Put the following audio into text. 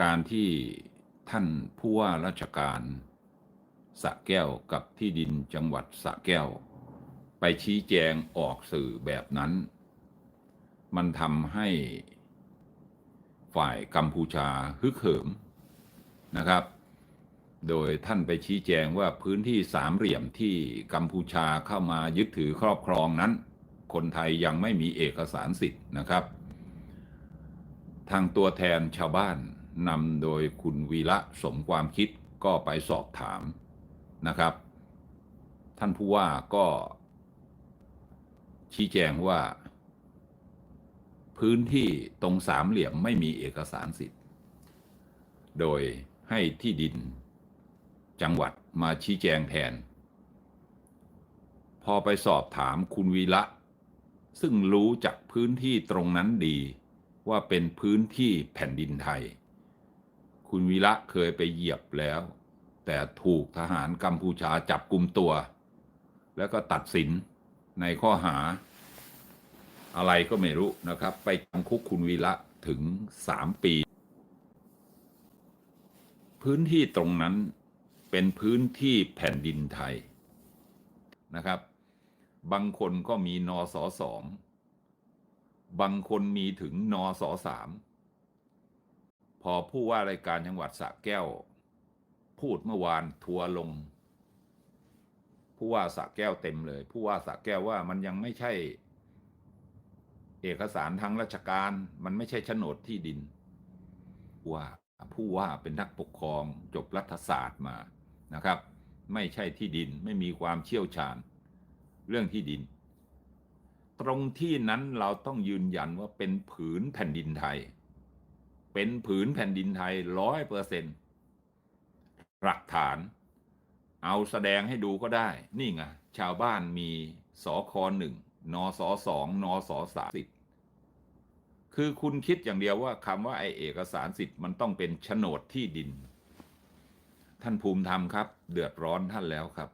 การที่ท่านผู้ว่าราชการสะแก้วกับที่ดินจังหวัดสะแก้ว ไปชี้แจงออกสื่อแบบนั้น มันทำให้ฝ่ายกัมพูชาฮึกเหิมนะครับ โดยท่านไปชี้แจงว่าพื้นที่สามเหลี่ยมที่กัมพูชาเข้ามายึดถือครอบครองนั้น คนไทยยังไม่มีเอกสารสิทธิ์นะครับ ทางตัวแทนชาวบ้าน นำโดยคุณวีระสมความคิดก็ไปสอบถามนะครับ ท่านผู้ว่าก็ชี้แจงว่า พื้นที่ตรงสามเหลี่ยมไม่มีเอกสารสิทธิ์ โดยให้ที่ดินจังหวัดมาชี้แจงแทน พอไปสอบถามคุณวีระซึ่งรู้จักพื้นที่ตรงนั้นดีว่าเป็นพื้นที่แผ่นดินไทย คุณวีระเคยไปเหยียบแล้ว แต่ถูกทหารกัมพูชาจับกลุ่มตัว แล้วก็ตัดสินในข้อหาอะไรก็ไม่รู้นะครับ ไปจำคุกคุณวีระถึงสามปี พื้นที่ตรงนั้นเป็นพื้นที่แผ่นดินไทยนะครับ บางคนก็มีนอสอสอง บางคนมีถึงนอสอสาม พอผู้ว่ารายการจังหวัดสระแก้ว พูดเมื่อวานทัวลง ผู้ว่าสระแก้วเต็มเลย ผู้ว่าสระแก้วว่ามันยังไม่ใช่ เอกสารทางราชการ มันไม่ใช่โฉนดที่ดิน ว่าผู้ว่าเป็นนักปกครองจบรัฐศาสตร์มานะครับ ไม่ใช่ที่ดินไม่มีความเชี่ยวชาญ เรื่องที่ดิน ตรงที่นั้นเราต้องยืนยันว่าเป็นผืนแผ่นดินไทย เป็นผืนแผ่นดินไทยร้อยเปอร์เซ็นหลักฐาน เอาแสดงให้ดูก็ได้ นี่ไงชาวบ้านมีสอคอหนึ่งนอสอสองนอสอสามสิบคือคุณคิดอย่างเดียวว่าคำว่าไอเอกสารสิทธิ์มันต้องเป็นโฉนดที่ดิน ท่านภูมิธรรมครับ เดือดร้อนท่านแล้วครับ